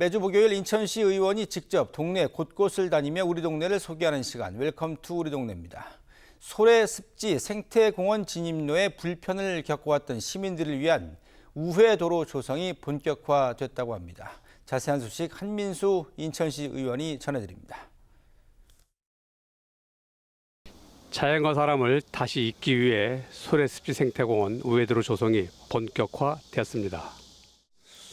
매주 목요일 인천시 의원이 직접 동네 곳곳을 다니며 우리 동네를 소개하는 시간 웰컴 투 우리 동네입니다. 소래 습지 생태공원 진입로에 불편을 겪어왔던 시민들을 위한 우회 도로 조성이 본격화됐다고 합니다. 자세한 소식 한민수 인천시 의원이 전해드립니다. 자연과 사람을 다시 잇기 위해 소래습지 생태공원 우회도로 조성이 본격화되었습니다.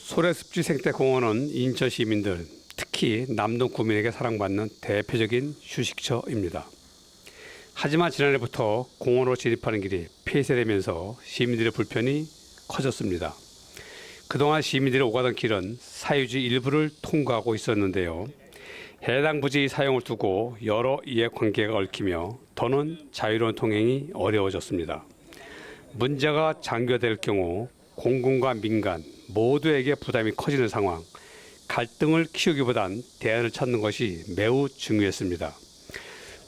소래습지 생태공원은 인천 시민들, 특히 남동 구민에게 사랑받는 대표적인 휴식처입니다. 하지만 지난해부터 공원으로 진입하는 길이 폐쇄되면서 시민들의 불편이 커졌습니다. 그동안 시민들이 오가던 길은 사유지 일부를 통과하고 있었는데요. 해당 부지 사용을 두고 여러 이해관계가 얽히며 더는 자유로운 통행이 어려워졌습니다. 문제가 장교될 경우 공군과 민간 모두에게 부담이 커지는 상황, 갈등을 키우기보단 대안을 찾는 것이 매우 중요했습니다.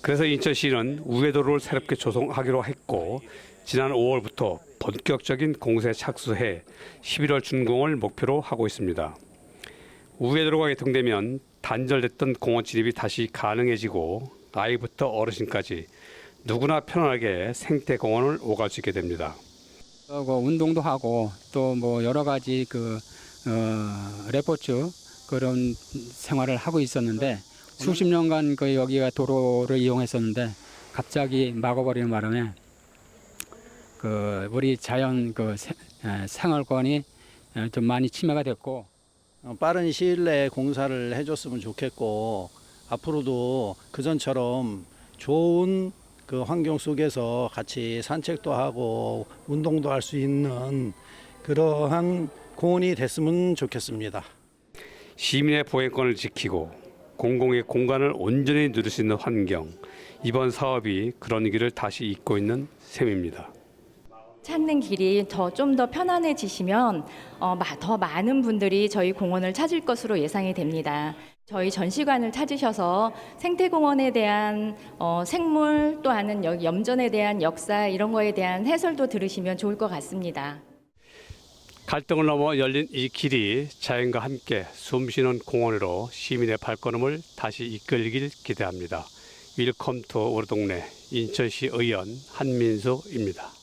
그래서 인천시는 우회도로를 새롭게 조성하기로 했고 지난 5월부터 본격적인 공사에 착수해 11월 준공을 목표로 하고 있습니다. 우회도로가 개통되면 단절됐던 공원 진입이 다시 가능해지고 아이부터 어르신까지 누구나 편안하게 생태 공원을 오갈 수 있게 됩니다. 하고 운동도 하고 또 뭐 여러 가지 그 어, 레포츠 그런 생활을 하고 있었는데 수십 년간 그 여기가 도로를 이용했었는데 갑자기 막아버리는 바람에 그 우리 자연 그 생활권이 에, 좀 많이 침해가 됐고 어, 빠른 시일 내에 공사를 해줬으면 좋겠고 앞으로도 그전처럼 좋은 그 환경 속에서 같이 산책도 하고 운동도 할 수 있는 그러한 공원이 됐으면 좋겠습니다. 시민의 보행권을 지키고 공공의 공간을 온전히 누릴 수 있는 환경. 이번 사업이 그런 길을 다시 잇고 있는 셈입니다. 찾는 길이 더 좀 더 편안해지시면 어, 마- 더 많은 분들이 저희 공원을 찾을 것으로 예상이 됩니다. 저희 전시관을 찾으셔서 생태공원에 대한 어, 생물 또 하는 여- 염전에 대한 역사 이런 거에 대한 해설도 들으시면 좋을 것 같습니다. 갈등을 넘어 열린 이 길이 자연과 함께 숨쉬는 공원으로 시민의 발걸음을 다시 이끌길 기대합니다. 윌컴 투 우리 동네 인천시 의원 한민수입니다.